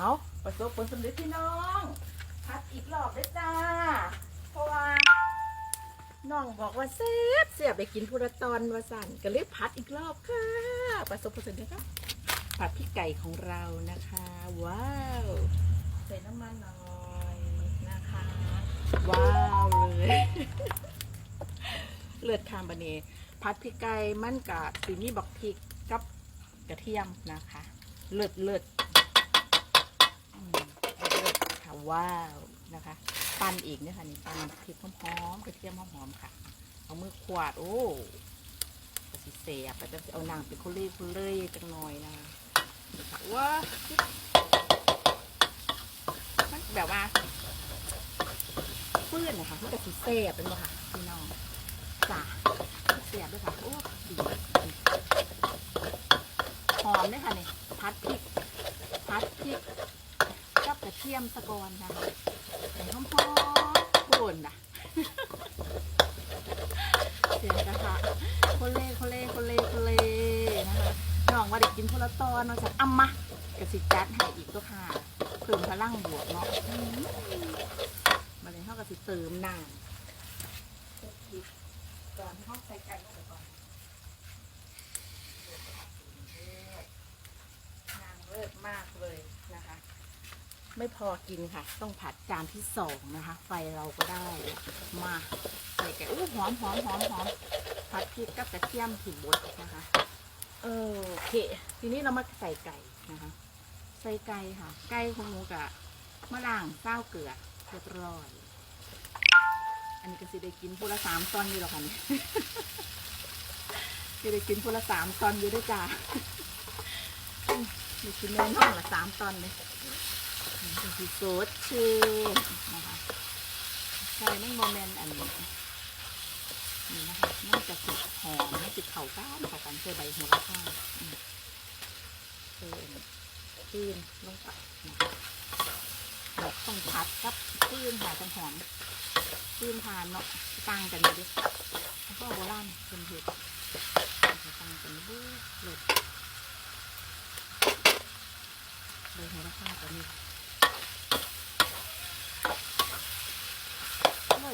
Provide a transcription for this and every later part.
เอาประสบผลสำเร็จพี่น้อง พัดอีกรอบเลยจ้า เพราะว่าน้องบอกว่าเสียบเสียบไปกินพุระตอนวาสันก็เลยพัดอีกรอบค่ะ ประสบผลสำเร็จครับผัดพริกไก่ของเรานะคะ ว้าว ใส่น้ำมันหน่อยนะคะ ว้าวเลยเลือดคามบะเนพัดพริกไก่มันกับสีนี่บักพริกกับกระเทียมนะคะ เลือดเลือดอืมเลือดค่ะ ว้าวนะคะปั้นอีกเนี่ยค่ะนี่ปั้นพริกหอมๆกระเทียมหอมๆค่ะ เอามือขวาดโอ้กระสิเสียบแต่จะเอานางเป็นคุเล่คุเล่จังหน่อยนะค่ะว้ามันแบบว่าฟื้นนะคะมันกระสิเสียบเป็นบ่ค่ะพี่น้องจ้าเสียบด้วยค่ะโอ้ดีหอมด้วยค่ะนี่พัดพริกพัดพริก กับกระเทียมสะกอนค่ะใส่หอมๆโคนนะเสียงกระทะโคเล่โคเล่โคเล่โคเล่นะคะน้องว่าเด็กกินพละตอนเนาะจากอัมมะกระสิจัดให้อีกก็ค่ะเพิ่มพลังบวกเนาะอืมมาเลยเท่ากับสิเติมน้ำก่อนเข้าใส่ไก่ลงไปก่อนนางเลิศมากเลยนะคะ ไม่พอกินค่ะ ต้องผัดจานที่สองนะคะ ไฟเราก็ได้มาใส่ไก่อู้หอมหอมหอมหอมผัดพริกกับกระเทียมถึงบดนะคะ เออโอเค ทีนี้เรามาใส่ไก่นะคะ ใส่ไก่ค่ะ ไก่ของหนูกะมะล่างเศร้าเกลือเรียบร้อย อันนี้ก็สิได้กินพูละสามตอนอยู่หรอกค่ะนี่สิได้กินพูละสามตอนอยู่ด้วยจ้าอืมได้กินเนื้อน่องละสามตอนเลย นี่คือโซดชื่นนะคะใช่ไม่โมเมนต์อันนี้นี่นะคะมันจะสุดหอมมันจะเข่าก้านเข่ากันเจอใบหัวละข้างอืมเติมตื้นลงไปนะคะแล้วต้องพัดกับตื้นหาจังหอมตื้นทานเนาะตั้งกันเลยดิแล้วก็โบราณเป็นเห็ดตั้งกันดูเลยใบหัวละข้างกันนี่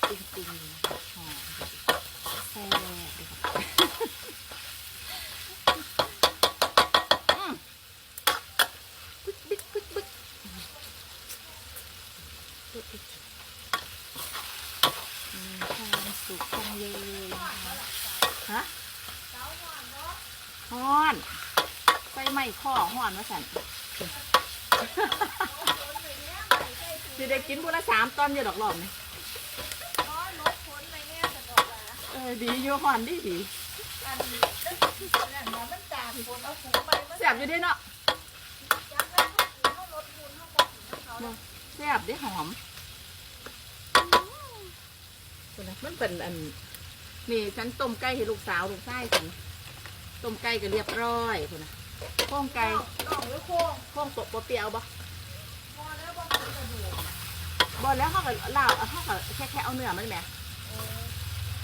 เลิศจริงหอมแซ่บเลยค่ะอืมปึ๊กปึ๊กปึ๊กปึ๊กปึ๊กปึ๊กมีความสุขจังเลยนะคะฮะฮ้อนไฟไหม้ข้อฮ้อนว่าสันจะได้กินบุละสามตอนอยู่ดอกหลอมนี่ เออดีอยู่หอนดีดีแซ่บอยู่เดีเนาะแซ่บเด้หอมคนนะมันเป็นอันนี่ฉันต้มไก่ให้ลูกสาวลูกชายฉันต้มไก่ก็เรียบร้อยคนนะโค้งไก่โค้งตกบ่เปรี้ยวบ่บ่แล้วเขาก็ลาวเขาก็แค่แค่เอาเนื้อมันแหม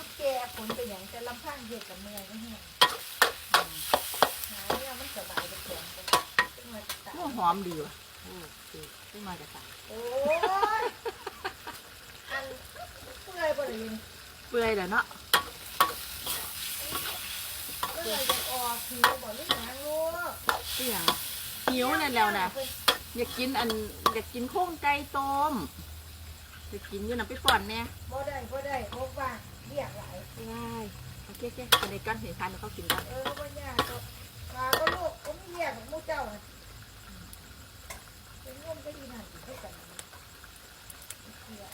าแกผลเป็นอย่างแต่ลำพังเด็กกับเมืองก็เหี้ยหาเนี่ยมันสบายจะแข็งไปขึ้นมาจะตายโอ้หอมดีว่ะโอ้ดีขึ้นมาจากตาโอ้ยอันเพื่อยบริเวณเปื่อยแล้วเนาะเพื่อยจะออกผิวบ่ลึกหางลูกเสี่ยงหิวนั่นแล้วนะอยากกินอันอยากกินโค้งไก่ต้ม จะกินอยู่น้ำไปก่อนแน่บ่ได้บ่ได้พบว่าเรียกหลายได้โอเคโอเคอันนี้กันเห็นทานแล้วเขากินกันเออบ่ยากก็มาก็ลูกก็ไม่เรียกของหมู่เจ้าน่ะเป็นนมก็ดีนั่นอีกเท่ากันเสีย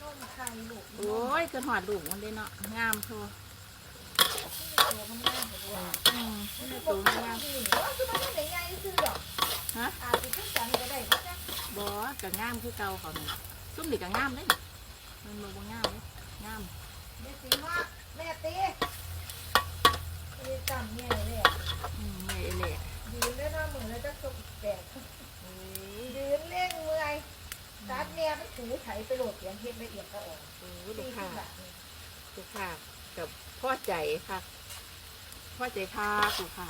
นมไข่ลูกโอ้ยเกินหอดลูกมันได้เนาะงามโทตัวมันง่ายกว่าอืมมันนี่ตัตัววงางามมดีว่าคือมันได้ง่ายซื้อดอกฮะอาจจะขึ้นกันก็ได้ก็ได้บอกับงามคือเก่าเขานี่ ซุ่มนี่กับงามเลยมันบ่บ่งามเลยงามแม่ตีว่าแม่ตีตีจำเนี่ยเลยอืมแม่เอเล่ยืนได้หน้ามือแล้วจะสุกแตกเอ้ยยืนเล่งเมื่อยตัดเนี่ยมันถือไถไปโหลดเสียงเฮ็ดละเอียดก็ออกโอ้ตีลูกขึ้ค้านแบบนี้ลูกค้ากับพ่อใจค่ะพ่อใจค่ะลูกค้า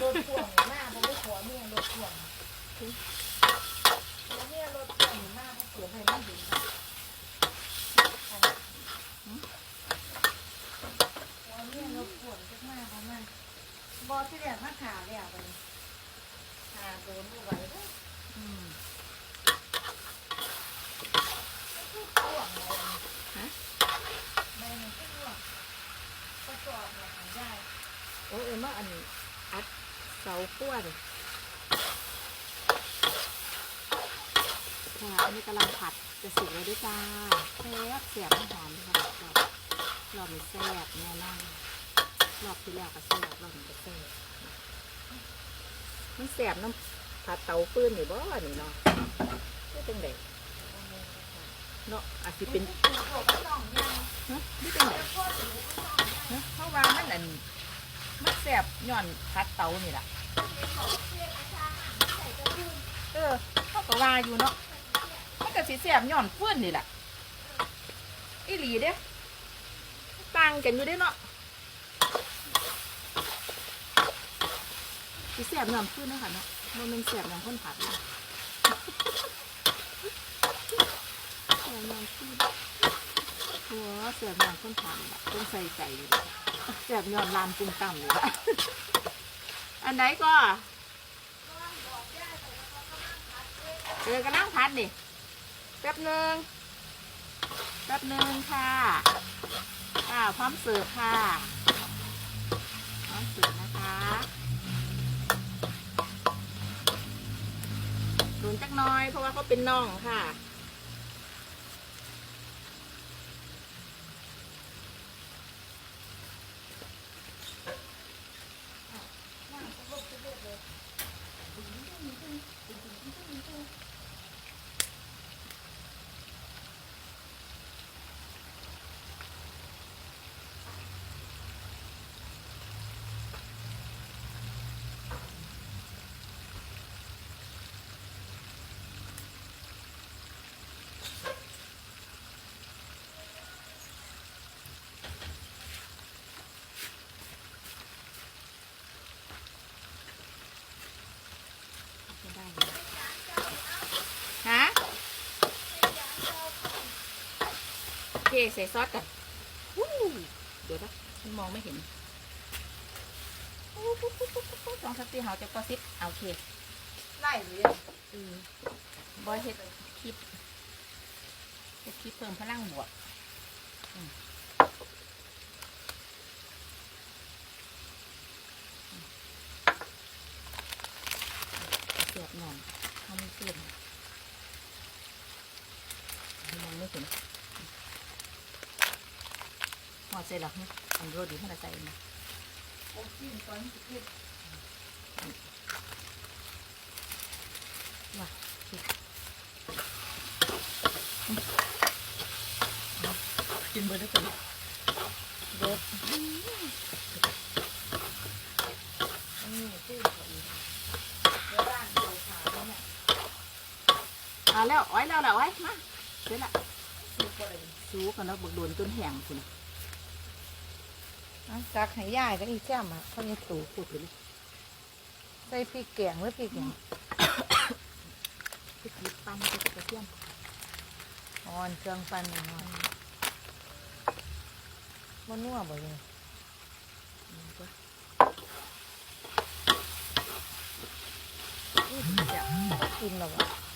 โดนพ่วงหน้าผมไม่ขอเมียโดนพ่วงแล้วเนี่ยรถพ่วงหน้าเขาเสียให้ไม่ดีหัวเมียรถพ่วงจักมากเขามาบอที่แรกมาขาแล้วไปขาโดนผู้ไหวเด้อ อืม พ่วงอะไร ฮะ ใบหนึ่งก็พ่วงก็สอบเนี่ยหาได้ โอ้เอ็มว่าอันอัดเสา ขั้วเลยค่ะอันนี้กำลังผัดจะสุกแล้วด้วยจ้าแซ่บเสียบหอมค่ะรอบรอบนี้แซ่บแน่นอนรอบที่แล้วก็แซ่บรอบนี้ก็แซ่บมันแซ่บน้ำผัดเตาฟืนนี่บ่นี่เนาะไม่เป็นไดเนาะอาจจะเป็นฮะไม่เป็นไดจะพ่อถือว่าต้องยังนะเพราะว่ามันอันมันแสบย้อนคัดเตานี่แหละ เอาจารย์ใส่กระดุมเอเขาก็ว่าอยู่เนาะมันก็สิแสบย้อนเฟื้นนี่แหละอีหลีเด้ต่างกันอยู่เด้เนาะสิแสบย้อนฟื้นเนาะค่ะเนาะมันเป็นแสบย้อนคนผัดเลยแสบย้อนฟื้นหัวแสบย้อนคนผัดนี่ล่ะต้องใส่ใจอยู่เลยแสบย้อนลามปรุงต่ำอยู่ละ อันไหนก็เออกำลังพัดดิแป๊บหนึ่งแป๊บหนึ่งค่ะอ่าพร้อมเสิร์ฟค่ะพร้อมเสิร์ฟนะคะหนุนจักน้อยเพราะว่าเขาเป็นน่องค่ะ เคใส่ซอสกันวู้เดี๋ยวนะมันมองไม่เห็นปุ๊บปุ๊บปุ๊บปุ๊บปุ๊บลองสักทีเขาจะกระซิบเอาโอเคไล่หรืออืมบอยเฮ็ดคลิปเฮ็ดคลิปเพิ่มพลังบวกอืมเสียบหน่อยทำเพื่อนมองไม่เห็น หอดใจหรอกเนี่ยอันโรดีให้เราใจมาโอ้จิ้มก่อนจะกินกินเบอร์ได้คนเบิร์ดอันนี้จิ้มก่อนเดี๋ยวร่างดูขาวเนี่ยเอาแล้วอ้อยแล้วแล้วอ้อยมาเสร็จละดูก่อนสู้กันแล้วบักโดนจนแห้งคุณ จักให้ย่ายก็อีแจ่มอะเขาจะตูพูดไปเลยใส่พริกแกงหรือพริกหยังพริกยิบปั้นพริกกระเทียมอ่อนเครื่องปั่นอ่อนมันนัวบ่เลยอืมก็อื้อจับกินแล้วอะ